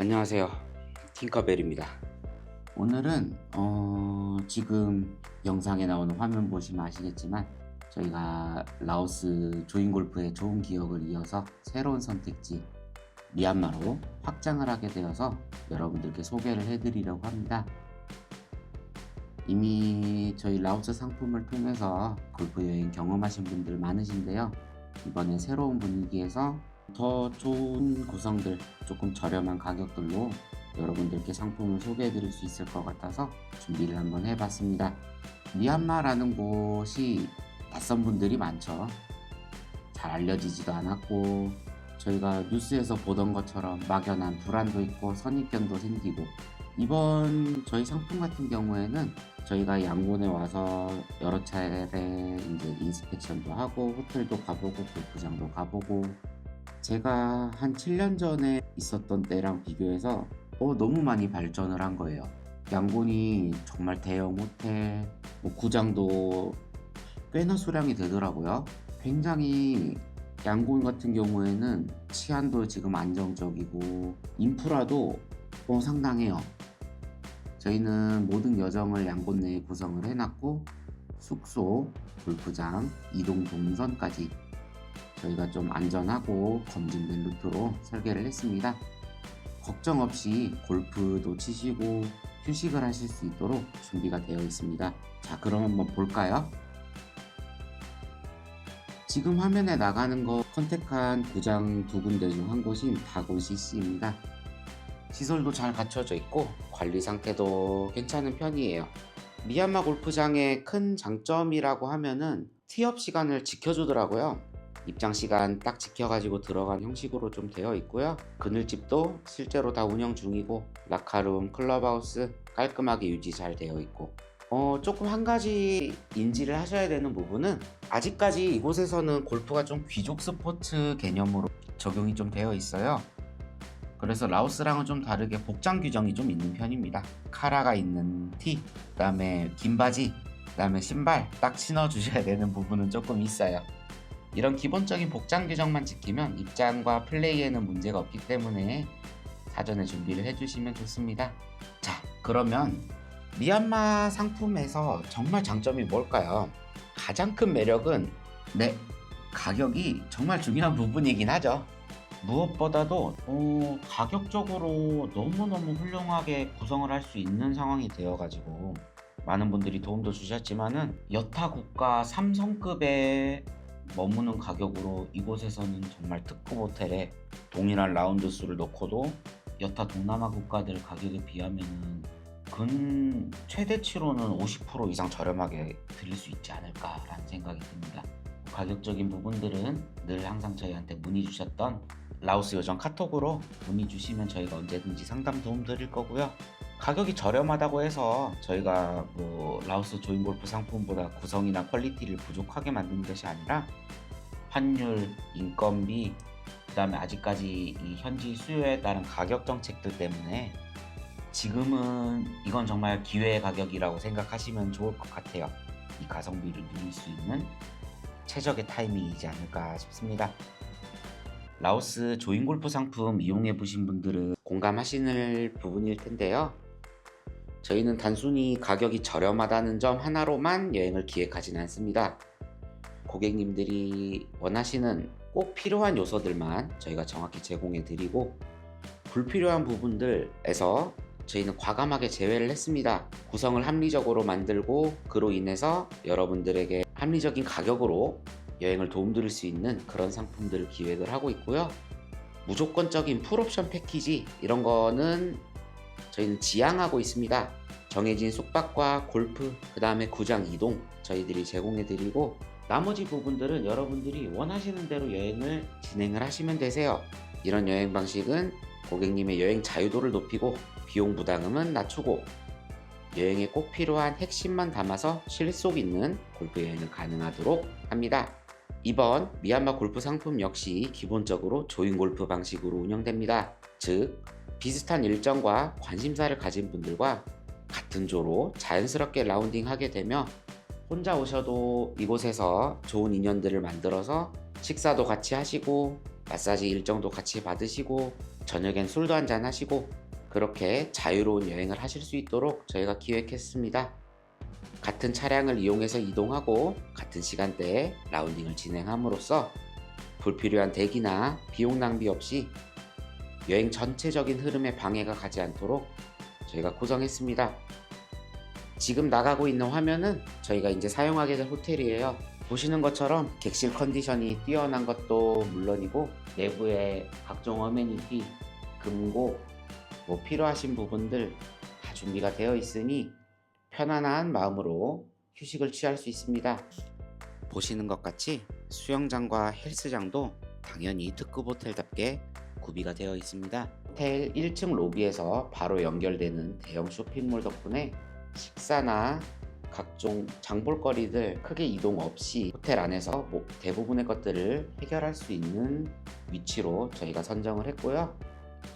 안녕하세요. 팅커벨입니다. 오늘은 어, 지금 영상에 나오는 화면 보시면 아시겠지만 저희가 라오스 조인골프의 좋은 기억을 이어서 새로운 선택지 미얀마로 확장을 하게 되어서 여러분들께 소개를 해드리려고 합니다. 이미 저희 라오스 상품을 통해서 골프 여행 경험하신 분들 많으신데요. 이번에 새로운 분위기에서 더 좋은 구성들, 조금 저렴한 가격들로 여러분들께 상품을 소개해 드릴 수 있을 것 같아서 준비를 한번 해봤습니다. 미얀마라는 곳이 낯선 분들이 많죠. 잘 알려지지도 않았고, 저희가 뉴스에서 보던 것처럼 막연한 불안도 있고 선입견도 생기고, 이번 저희 상품 같은 경우에는 저희가 양곤에 와서 여러 차례 이제 인스펙션도 하고 호텔도 가보고 골프장도 가보고 제가 한 7년 전에 있었던 때랑 비교해서 어, 너무 많이 발전을 한 거예요. 양곤이 정말 대형 호텔, 뭐 구장도 꽤나 수량이 되더라고요. 굉장히 양곤 같은 경우에는 치안도 지금 안정적이고 인프라도 어, 상당해요. 저희는 모든 여정을 양곤 내에 구성을 해놨고 숙소, 골프장, 이동 동선까지 저희가 좀 안전하고 검증된 루트로 설계를 했습니다. 걱정 없이 골프도 치시고 휴식을 하실 수 있도록 준비가 되어 있습니다. 자, 그럼 한번 볼까요? 지금 화면에 나가는 거 컨택한 구장 두 군데 중 한 곳인 다곤 CC입니다. 시설도 잘 갖춰져 있고 관리 상태도 괜찮은 편이에요. 미얀마 골프장의 큰 장점이라고 하면은 티업 시간을 지켜주더라고요. 입장 시간 딱 지켜가지고 들어간 형식으로 좀 되어 있고요. 그늘집도 실제로 다 운영 중이고 라카룸, 클럽하우스 깔끔하게 유지 잘 되어 있고 어, 조금 한 가지 인지를 하셔야 되는 부분은 아직까지 이곳에서는 골프가 좀 귀족 스포츠 개념으로 적용이 좀 되어 있어요. 그래서 라오스랑은 좀 다르게 복장 규정이 좀 있는 편입니다. 카라가 있는 티, 그다음에 긴 바지, 그다음에 신발 딱 신어 주셔야 되는 부분은 조금 있어요. 이런 기본적인 복장 규정만 지키면 입장과 플레이에는 문제가 없기 때문에 사전에 준비를 해주시면 좋습니다. 자, 그러면 미얀마 상품에서 정말 장점이 뭘까요? 가장 큰 매력은 네, 가격이 정말 중요한 부분이긴 하죠. 무엇보다도 어, 가격적으로 너무너무 훌륭하게 구성을 할 수 있는 상황이 되어가지고 많은 분들이 도움도 주셨지만은 여타 국가 삼성급의 머무는 가격으로 이곳에서는 정말 특급 호텔에 동일한 라운드 수를 놓고도 여타 동남아 국가들 가격에 비하면은 근 최대치로는 50% 이상 저렴하게 드릴 수 있지 않을까라는 생각이 듭니다. 가격적인 부분들은 늘 항상 저희한테 문의 주셨던 라오스 요정 카톡으로 문의 주시면 저희가 언제든지 상담 도움 드릴 거고요. 가격이 저렴하다고 해서 저희가 뭐 라오스 조인 골프 상품보다 구성이나 퀄리티를 부족하게 만든 것이 아니라 환율, 인건비, 그 다음에 아직까지 이 현지 수요에 따른 가격 정책들 때문에 지금은 이건 정말 기회의 가격이라고 생각하시면 좋을 것 같아요. 이 가성비를 누릴 수 있는 최적의 타이밍이지 않을까 싶습니다. 라오스 조인 골프 상품 이용해 보신 분들은 공감하시는 부분일 텐데요. 저희는 단순히 가격이 저렴하다는 점 하나로만 여행을 기획하지는 않습니다. 고객님들이 원하시는 꼭 필요한 요소들만 저희가 정확히 제공해 드리고 불필요한 부분들에서 저희는 과감하게 제외를 했습니다. 구성을 합리적으로 만들고 그로 인해서 여러분들에게 합리적인 가격으로 여행을 도움드릴 수 있는 그런 상품들을 기획을 하고 있고요. 무조건적인 풀옵션 패키지 이런 거는 저희는 지향하고 있습니다. 정해진 숙박과 골프, 그 다음에 구장 이동 저희들이 제공해 드리고 나머지 부분들은 여러분들이 원하시는 대로 여행을 진행을 하시면 되세요. 이런 여행 방식은 고객님의 여행 자유도를 높이고 비용 부담금은 낮추고 여행에 꼭 필요한 핵심만 담아서 실속 있는 골프 여행을 가능하도록 합니다. 이번 미얀마 골프 상품 역시 기본적으로 조인 골프 방식으로 운영됩니다. 즉, 비슷한 일정과 관심사를 가진 분들과 같은 조로 자연스럽게 라운딩 하게 되며 혼자 오셔도 이곳에서 좋은 인연들을 만들어서 식사도 같이 하시고 마사지 일정도 같이 받으시고 저녁엔 술도 한잔 하시고 그렇게 자유로운 여행을 하실 수 있도록 저희가 기획했습니다. 같은 차량을 이용해서 이동하고 같은 시간대에 라운딩을 진행함으로써 불필요한 대기나 비용 낭비 없이 여행 전체적인 흐름에 방해가 가지 않도록 저희가 구성했습니다. 지금 나가고 있는 화면은 저희가 이제 사용하게 될 호텔이에요. 보시는 것처럼 객실 컨디션이 뛰어난 것도 물론이고 내부에 각종 어메니티, 금고, 뭐 필요하신 부분들 다 준비가 되어 있으니 편안한 마음으로 휴식을 취할 수 있습니다. 보시는 것 같이 수영장과 헬스장도 당연히 특급 호텔답게 구비가 되어 있습니다. 호텔 1층 로비에서 바로 연결되는 대형 쇼핑몰 덕분에 식사나 각종 장볼거리들 크게 이동 없이 호텔 안에서 뭐 대부분의 것들을 해결할 수 있는 위치로 저희가 선정을 했고요.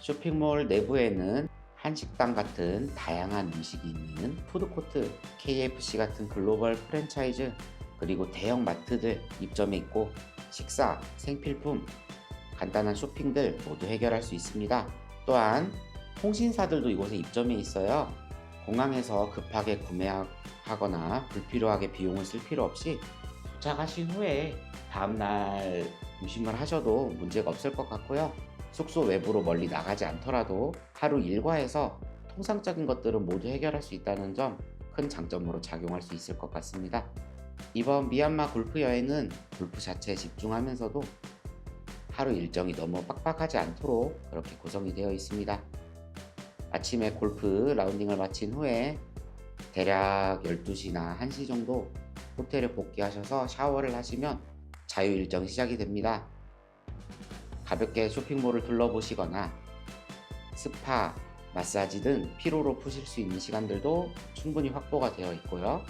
쇼핑몰 내부에는 한식당 같은 다양한 음식이 있는 푸드코트, KFC 같은 글로벌 프랜차이즈, 그리고 대형 마트들 입점해 있고 식사, 생필품, 간단한 쇼핑들 모두 해결할 수 있습니다. 또한 통신사들도 이곳에 입점해 있어요. 공항에서 급하게 구매하거나 불필요하게 비용을 쓸 필요 없이 도착하신 후에 다음날 음식을 하셔도 문제가 없을 것 같고요. 숙소 외부로 멀리 나가지 않더라도 하루 일과에서 통상적인 것들은 모두 해결할 수 있다는 점 큰 장점으로 작용할 수 있을 것 같습니다. 이번 미얀마 골프 여행은 골프 자체에 집중하면서도 하루 일정이 너무 빡빡하지 않도록 그렇게 구성이 되어 있습니다. 아침에 골프 라운딩을 마친 후에 대략 12시나 1시 정도 호텔에 복귀하셔서 샤워를 하시면 자유 일정 시작이 됩니다. 가볍게 쇼핑몰을 둘러보시거나 스파, 마사지 등 피로로 푸실 수 있는 시간들도 충분히 확보가 되어 있고요.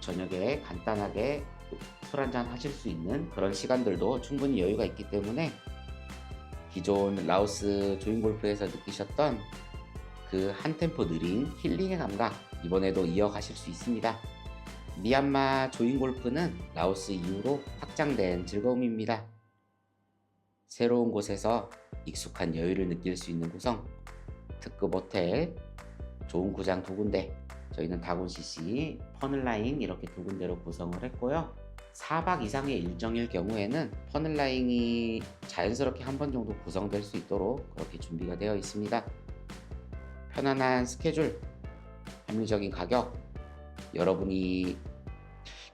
저녁에 간단하게 술 한잔 하실 수 있는 그런 시간들도 충분히 여유가 있기 때문에 기존 라오스 조인 골프에서 느끼셨던 그 한 템포 느린 힐링의 감각 이번에도 이어가실 수 있습니다. 미얀마 조인 골프는 라오스 이후로 확장된 즐거움입니다. 새로운 곳에서 익숙한 여유를 느낄 수 있는 구성, 특급 호텔, 좋은 구장 두 군데, 저희는 다곤 CC, 퍼널라인 이렇게 두 군데로 구성을 했고요. 4박 이상의 일정일 경우에는 퍼널라인이 자연스럽게 한 번 정도 구성될 수 있도록 그렇게 준비가 되어 있습니다. 편안한 스케줄, 합리적인 가격, 여러분이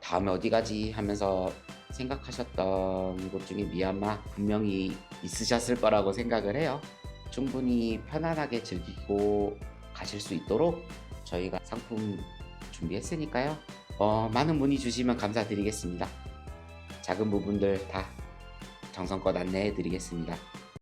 다음에 어디 가지 하면서 생각하셨던 곳 중에 미얀마 분명히 있으셨을 거라고 생각을 해요. 충분히 편안하게 즐기고 가실 수 있도록 저희가 상품 준비했으니까요. 어, 많은 문의 주시면 감사드리겠습니다. 작은 부분들 다 정성껏 안내해 드리겠습니다.